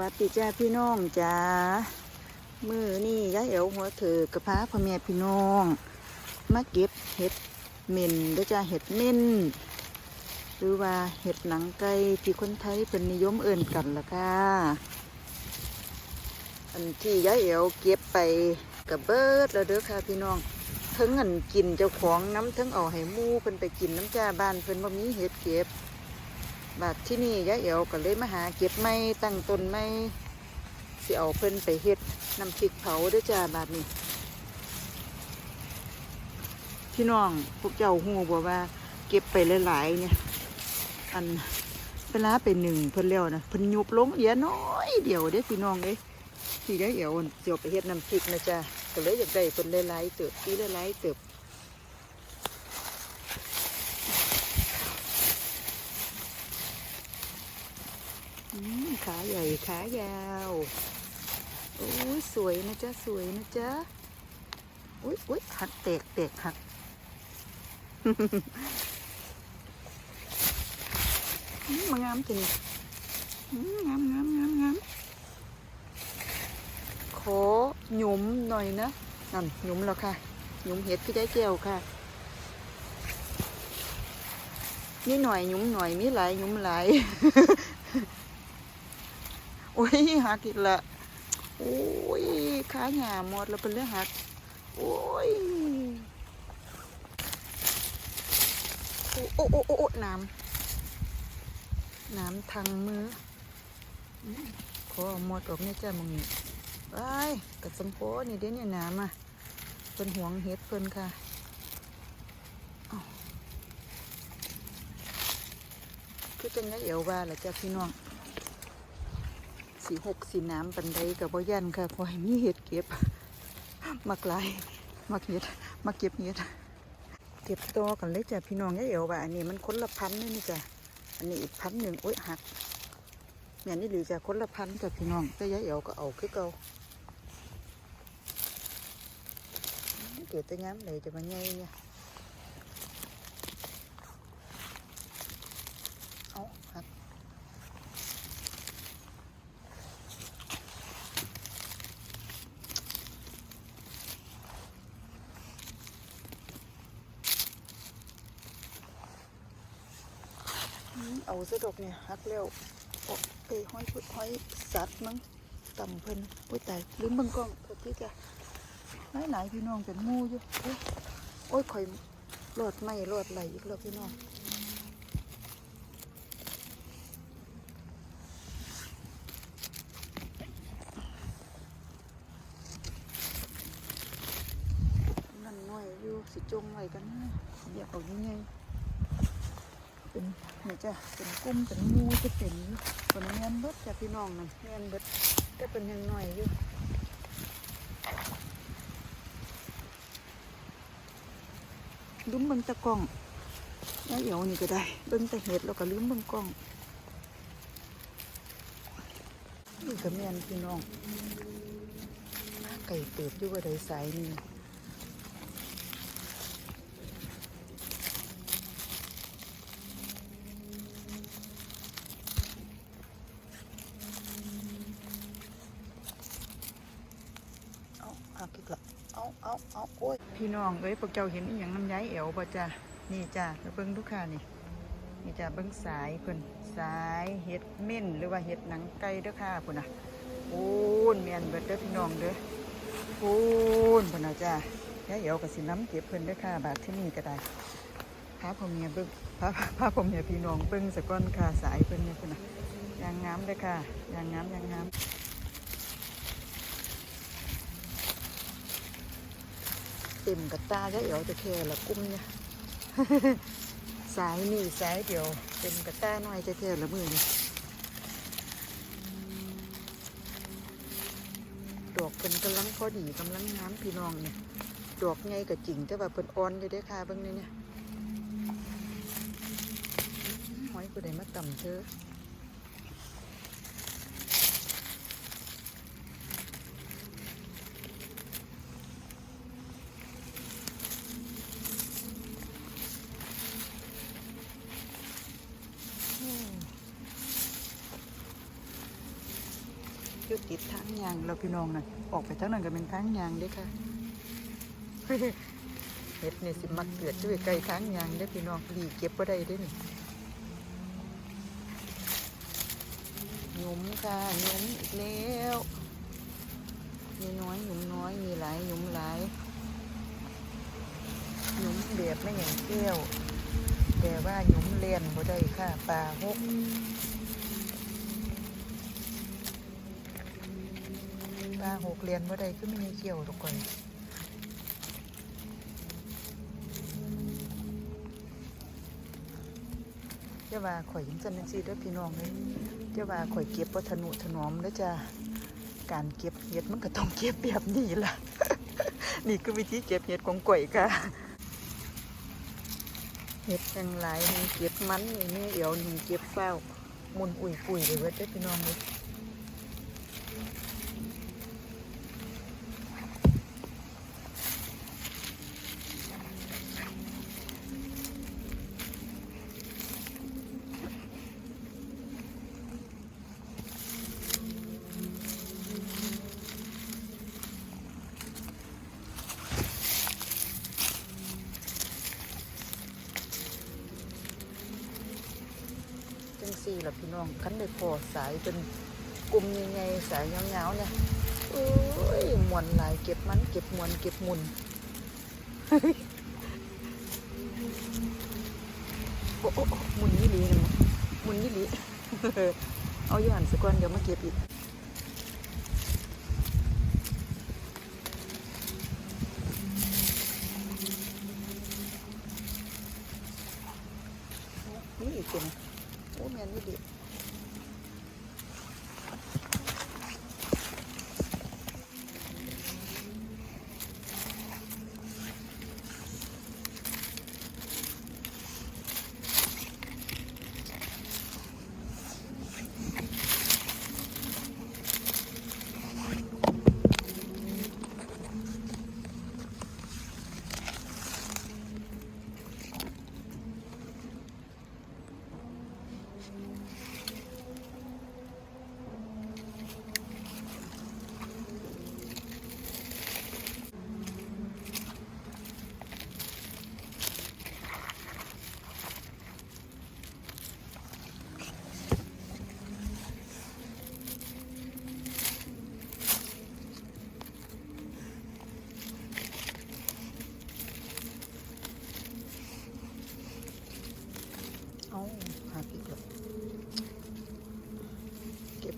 วัสดีจ้าพี่น้องจ้ามือนี่ยายเอ๋วหัวเถือกระพาพ่อแม่พี่น้องมาเก็บเห็ดเม่นด้อจ้าเห็ดเม่นหรือว่าเห็ดหนังไก่ที่คนไทยเป็นนิยมเอิ่นกันล่ะค่ะ อันที่ยายเอ๋วเก็บไปกับเบิดแล้วเด้อค่ะพี่น้องทั้งอันกินเจ้าของน้ำทั้งเอาให้มูเพิ่นไปกินน้ำจ้าบ้านเพิ่นบ่มีเห็ดเก็บ บาดที่นี่ยายเอ๋วก็เลยมาหาเก็บไม้ตั้งต้นไม้สิเอาเพิ่นไปเฮ็ดน้ำพริกเผาด้วยจ้าบาดนี้ พี่น้องพวกเจ้าหูบอกว่า เก็บไปหลายๆเนี่ย อันเวลาไปหนึ่งเพิ่นแล้วนะเพิ่นยุบลงเหลือน้อยเดียวเด้พี่น้องเด้ที่ยายเอ๋วเสียวไปเฮ็ดน้ำพริกนะจ้าก็เลยอยากได้เพิ่นหลายๆเติบปีหลายๆเติบ ขาใหญ่ขายาวโอ้ยสวยนะจ๊ะสวยนะจ๊ะอุ้ยอุ้ยหักแตกแตกหักมมางามจริงงามงามงามงามขอหยุมหน่อยนะนั่นหยุมแล้วค่ะหยุมเห็ดพี่ได้แก้วค่ะนี่หน่อยหยุมหน่อยมีหลายหยุมหลาย โอ้ยหักอีกละโอ้ยขาหยาหมดแล้วเป็นเรื่องหัก โอ้ยโอ้โอ้โอ้โอ้น้ำน้ำทางมือขอเอาหมดออกเนี่ยจ้ามึงนี่ไปกับสมโพนี่เด้เนี่ยน้ำอะเป็นห่วงเฮ็ดเพิ่นค่ะคือจังไงเอวว่าล่ะจ้าพี่น้อง สีหกสีน้ำปันไดกับบ่ยันค่ะพอให้มีเห็ดเก็บ มักลายมักเห็ดมักเก็บเห็ดเก็บตัวกันเลยจ้ะพี่น้องยายเอ๋วว่าอันนี้มันคนละพันเลยนี่จ้ะอันนี้อีกพันหนึ่งโอ้ยหักแม่นี่หรือจะคนละพันจ้ะพี่น้องแต่ยายเอ๋วก็เอาคือเก่าเกิดแต่ย้ำเลยจะมาใหญ่เนี่ยเอาหัก อืม เอาสะดอกเนี่ยหักแล้วโอ้ไปห้อยพุดห้อยสัตว์มั้งต่ำเพิ่นโอ้ยตายลืมเบิ่งกล้องโทษทีจ้ะหลายหลายพี่น้องเป็นมูอยู่โอ้ยโอ้ยข่อยรอดไม่รอดไหลอีกแล้วพี่น้องนั่นน้อยอยู่สิจงไว้กันนะอยากเอายังไง เป็นนี่จ้ะเป็นกุ้มเป็นหมูจะเป็นเป็นเงินเบิดจ้ะพี่น้องนั่นเงินเบิดก็เป็นยังหน่อยอยู่ลืมเบิ่งตะกล้องแล้วเดี๋ยวนี่ก็ได้เบิ่งต่เห็ดแล้วก็ลืมเบิ่งกล้องนี่ก็แม่นพี่น้องไก่เติบอยู่ว่าใดสายนี่ เอาเอาพี่ก็เอาเอาเอาโอ้ย พี่ น้องเอ้ยพวกเจ้าเห็นอหย่างน้ำย้ายแอวบ่จ้ะนี่จ้ะแล้วเบิ้งทุกค่ะนี่นี่จ้ะเบิ้งสายเพิ่นสายเห็ดเม่นหรือว่าเห็ดหนังไก่เด้อค่ะพุ่นน่ะปูนแม่นเบิดเด้อพี่น้องเด้อปูนพุ่นน่ะจ้ะย้ายแอวก็สิน้ำเก็บเพิ่นเด้อค่ะบาทที่นี่ก็ได้พาพ่อเมียเบิ้งพาพาพ่อเมียพี่น้องเบิ้งสะก้อนค่ะสายเพิ่นเนี่ยพุ่นน่ะยางงามเด้อค่ะยางงามยางงาม เต็มกับตาจะเอ๋วจะแค่ละกุ้มเนี่ยสายนี่สายเดียวเต็มกับตาหน่อยจะแค่ละมือนี่ดอกเป็นกำลังพอดีกำลังงามพี่น้องเนี่ยดอกไงกับจริงแต่ว่าเป็นอ่อนอยู่ด้อค่ะเบิ่งนี่เนี่ยหอยกูได้มาต่ำเธอ อยู่ติดทางเราพี่น้องน่ะออกไปทางนั้นก็เป็นทางยางเด้ค่ะเห็ดนี่สิมักเกิดอยู่ใกล้ทางยางเด้พี่น้องหลีเก็บบ่ได้เด้อนี่หยุมค่ะหยุมอีกแล้วมีน้อยหยุมน้อยมีหลายหยุมหลายหยุมแบบไม่อย่างแก้วแต่ว่าหยุมเลียนบ่ได้ค่ะปลาหกาหกเลียนบ่ได้คือไม่มีเกี่ยวทุกคนเจ้าว่าข่อยยังจันนังซีด้อพี่น้องเลยเจ้าว่าข่อยเก็บบ่ทะนุถนอมแล้วจ้าการเก็บเห็ดมันก็ต้องเก็บแบบนี้ล่ะ นี่คือวิธีเก็บเห็ดของข่อยค่ะเห็ดแห่งหลายหนึ่งเก็บมันนี่นี่เดี๋ยวหนึ่งเก็บเฝ้ามุนอุ่ยปุ๋ยเลยเว้ยเด้อพี่น้องเลยจังสี่ ล่ะพี่น้องคันได้พอสายเป็นกลุ่มยังไงสายยาๆเนี่ยโอ้ยมวนหลายเก็บมันเก็บมวนเก็บมุนโอ้โอ้โอ้หมุนนี่ลีนะมุนนี่ลีเอาอยู่หันสักก่อนเดี๋ยวมาเก็บอีกนี่อีกเป็ นโอ้แ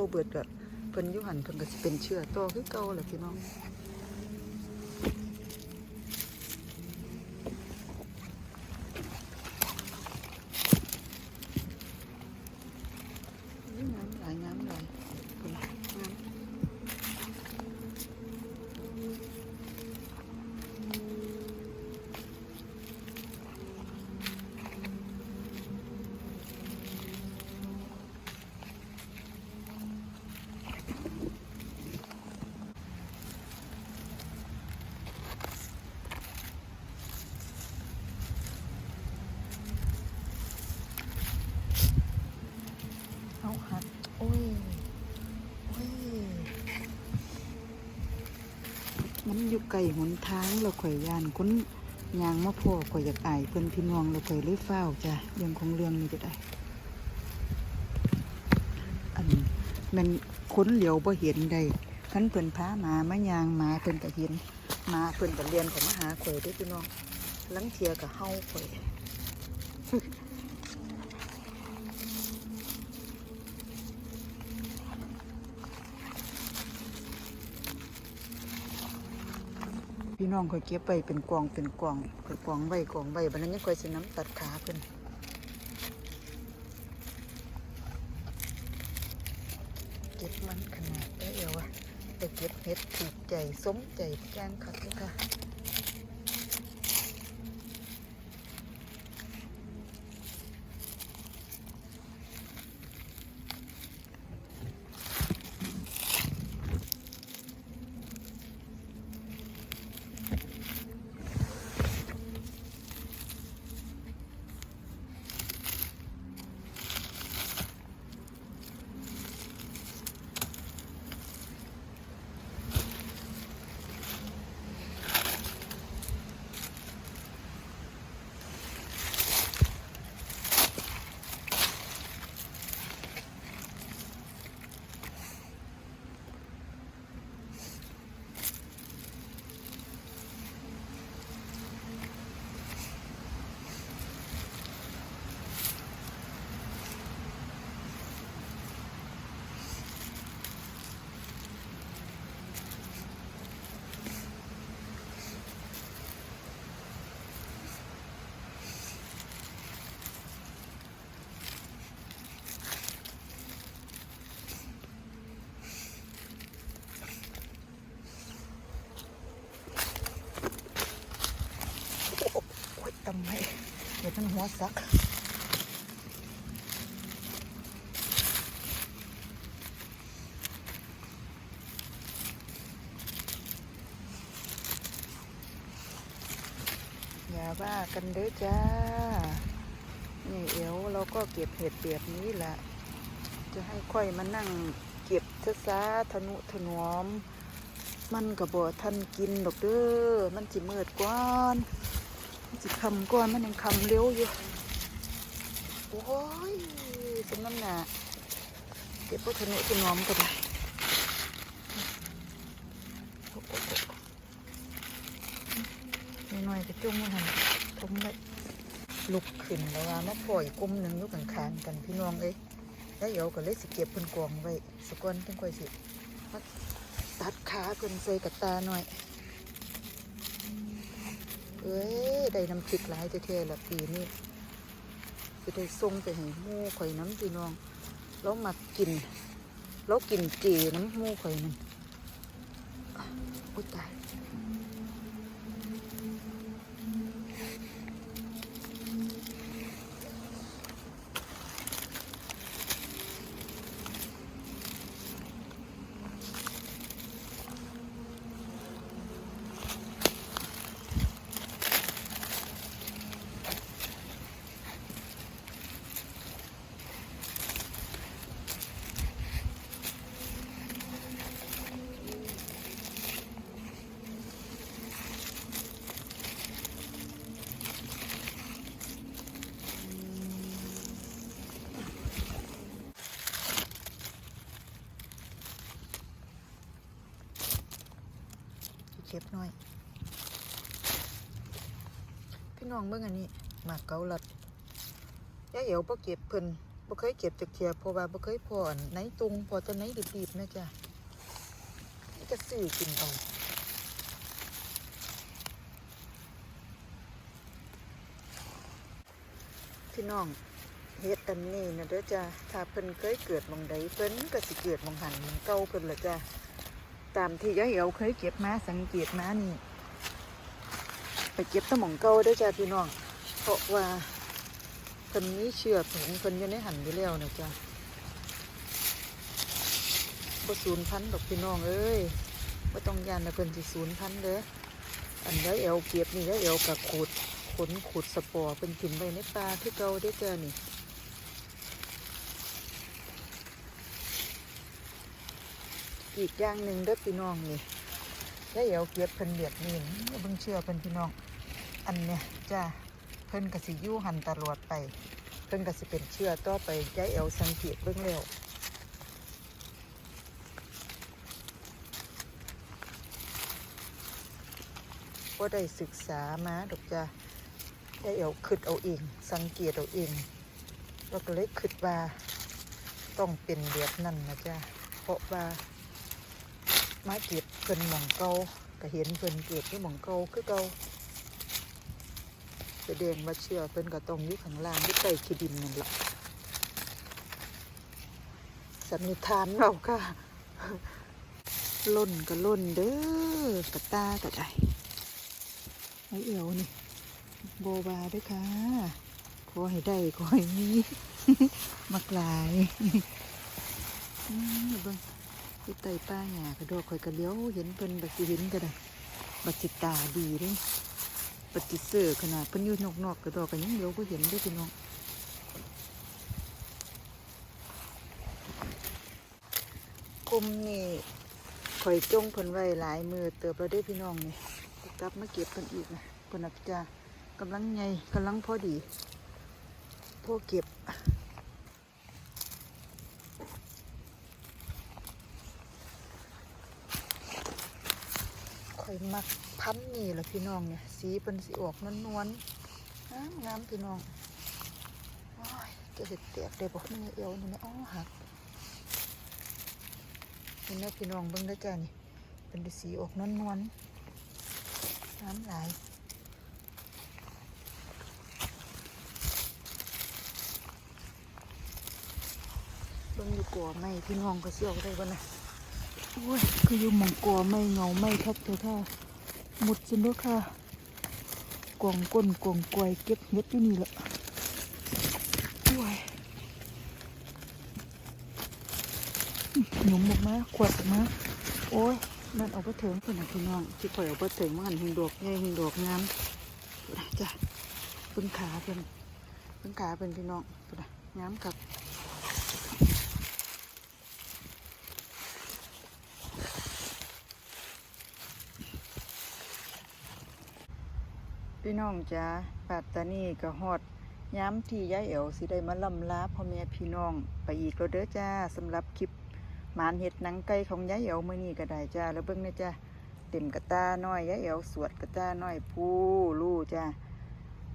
บโปเบิดก็เพิ่นอยุหันเพิ่นก็สิเป็นเชื้อต่อคือเก่าแหละพี่น้อง นี่น้ำหลายน้ำหลายเพิ่นน้ำ เอาหัดโอ้ย โอ้ย มันอยู่ไก ลหนทางเราข่อยยานคนยางมาพ่อข่อยอยากอายเพิ่นพี่น้องเราข่อยเลยเฝ้าจ้ะเรื่องของเรื่องนี้ก็ได้ อันมันคุ้นเหลียวบ่เห็นได้คันเพิ่นพาหมามายางหมาเพิ่นก็เห็นหมาเพิ่นก็เรียนของมหาข่อยด้อพี่น้องลังเทียก็เฮาข่อย พี่น้องคอยเก็บไปเป็นกองเป็นกองคอยกองใบกองใบบัดนั้นยังคอยสน้ำตัดขาเพิ่นเก็บมันขนาดได้เอวอะไปเก็บเห็ดถูกใจสมใจแกงคัดเลยค่ะ มันหัวสักอย่าว่ากันเด้อจ้า นี่เอวเราก็เก็บเห็ดแบบนี้แหละ จะให้ค่อยมานั่งเก็บช้าๆทนุถนอม มันกระบอกทันกินดอกเด้อ มันจิมืดก้อน จิคำก้อนมันยังคำเร็วอยู่ โอ้ยสมน้ำหนาเก็บพวกทนุถนอมก็ได้อ้โอ้โอ้น้อยๆก็จุ่มมันหันทมเลยลุกขึ้นแล้วว่ามาปล่อยกลมหนึ่งอยุกันคานกันพี่น้องเอ้ยแล้วเดี๋ยวก็เลยสิเก็บเพิ่นกองไว้สกอนจังค่อยสิตัดขาเพิ่นใส่กับตาหน่อย เอ้ย ได้น้ำพริกหลายเท่ๆละปีนี้สิได้ทรงไปให้หมู่ข่อยน้ำพี่น้องแล้วมากิน แล้วกินเจน้ำหมู่ข่อยนั่นอุ้ยตาย เก็บหน่อย พี่น้องเมื่ออันนี้หมากเกาลัดยายเอ๋วบ่เก็บเพิ่นบ่เคยเก็บจากเทียเพราะว่าบ่เคยพออันไหนตุงพอจะไหนดิบๆนะจ๊ะนี่จะซื้อกินเอาพี่น้องเฮ็ดอันนี้นะเด้อจ้ะถ้าเพิ่นเคยเกิดมองใดเพิ่นก็สิเกิดมองหันหม้องเก่าเพิ่นละจ้ะ ตามที่ยายเอ๋วเคยเก็บมาสังเกตมานี่ ไปเก็บตะหมองเก่าได้อจ้าพี่น้อง เพราะว่าเพิ่นนี้เชือกของเพิ่นอยู่ในหันอยู่แล้วนะจ้าบ่ศูนย์พันดอกพี่น้องเอ้ยบ่ต้องยานนะเพิ่นสิศูนย์พันเด้อ อันยายเอ๋วเก็บนี่ยายเอ๋วกับขูดขนขูดสปอร์เป็นถิ่มไปในปลาคือเก่าได้อจ้านี่ อีกอย่างหนึ่งเด้อพี่น้องนี่ได้เอวเก็บเพิ่นเบียดนี่เบิ่งเชื่อเพิ่นพี่น้อง อันเนี้ยจ้าเพิ่นก็สิยู่หันตลอดไป เพิ่นก็สิเป็นเชื่อต่อไปย้ายเอวสังเกตเบิ่งแล้วว่าได้ศึกษามาดอกจ้าย้ายเอวคิดเอาเอง สังเกตเอาเองแล้วก็เลยคิดว่าต้องเป็นแบบนั้นนะจ้าเพราะว่า มาเก็บเพิ่นหมองเก่าก็เห็นเพิ่นเก็บที่หมองเก่าคือเก่าแสดงว่าเชื่อเพิ่นก็ต้องอยู่ข้างล่างอยู่ใต้ขี้ดินนั่นแหละสันนิษฐานเราค่ะล่นก็ล่นเด้อกระตาก็ไดไอเอวนี่โบบาด้วยค่ะขอให้ได้ขอให้มีมักลายอืมเบิ่ง ที่ไตป้าหยากระโดดคอยกระเลี้ยวเห็นเพิ่นบัดสิเห็นก็ได้บัดสิตาดีเด้บัดสิเสือขนาดเพิ่นอยู่นอกๆกระโดดกันยังเลี้ยวก็เห็นเด้พี่น้องกลุ่มนี่คอยจงเพิ่นไว้หลายมือเติบเราได้พี่น้องนี่กลับมาเก็บเพิ่นอีกนะเพิ่นนักจ้ากำลังใหญ่กำลังพอดีพอเก็บ ข่อยมัก พันธุ์นี่แหละพี่น้องเนี่ยสีเป็นสีออกนวลนวลๆงามงามพี่น้องโอ้ยจะเห็ดแตกได้บอกนี่เอวนี่แม่อ้อหักนี่แม่พี่น้องเบิ่งได้จ้านี่เป็นสีออกนวลนวลๆน้ำหลายเบิ่งอยู่กัวไม่พี่น้องก็เสียวได้บ่นะโอ้ยคืออยู่หมองกัวไม่เงาไม่ทัดเธอท่า หมดจนด้วค่ะกองก้นกองกวยเก็บเห็ดอยู่นี่แหละโอ้ยหนุ่มออกมาขวดออกมาโอ้ยมันเอาไปเถิงคนนะพี่น้องที่ปล่อยเอาไปเถิงมันหิงดอกใหญ่หิงดอกงามนจ้ะเพิ่งขาเป็นเพิ่งขาเป็นพี่น้องพุ่นนงามกับ พี่น้องจ้าปัตตานีก็ฮอดย้ำที่ย้ายเอ๋วสิได้มาลำลาพ่อแม่พี่น้อง ไปอีกแล้วเด้อจ้าสำหรับคลิปหมานเห็ดหนังไก่ของย้ายเอ๋วมื้อนี้ก็ได้จ้าแล้วเบิ่งนะจ้าเต็มกระตาน้อยย้ายเอ๋วสวดกระตาน้อยผู้ลู่จ้า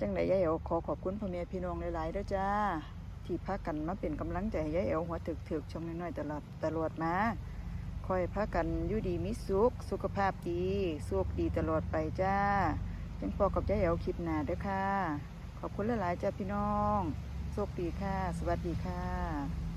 จังไดย้ายเอ๋วขอขอบคุณพ่อแม่พี่น้องหลายๆเด้อจ้า ที่พากันมาเป็นกำลังใจย้ายเอ๋วหัวถึกๆช่องน้อยๆตลอดตลอดมาคอยพากันอยู่ดีมีสุขสุขภาพดีสุขดีตลอดไปจ้า จังพอกับยายแอวคลิปหน้าเด้อค่ะ ขอบคุณหลายๆจ้าพี่น้อง โชคดีค่ะ สวัสดีค่ะ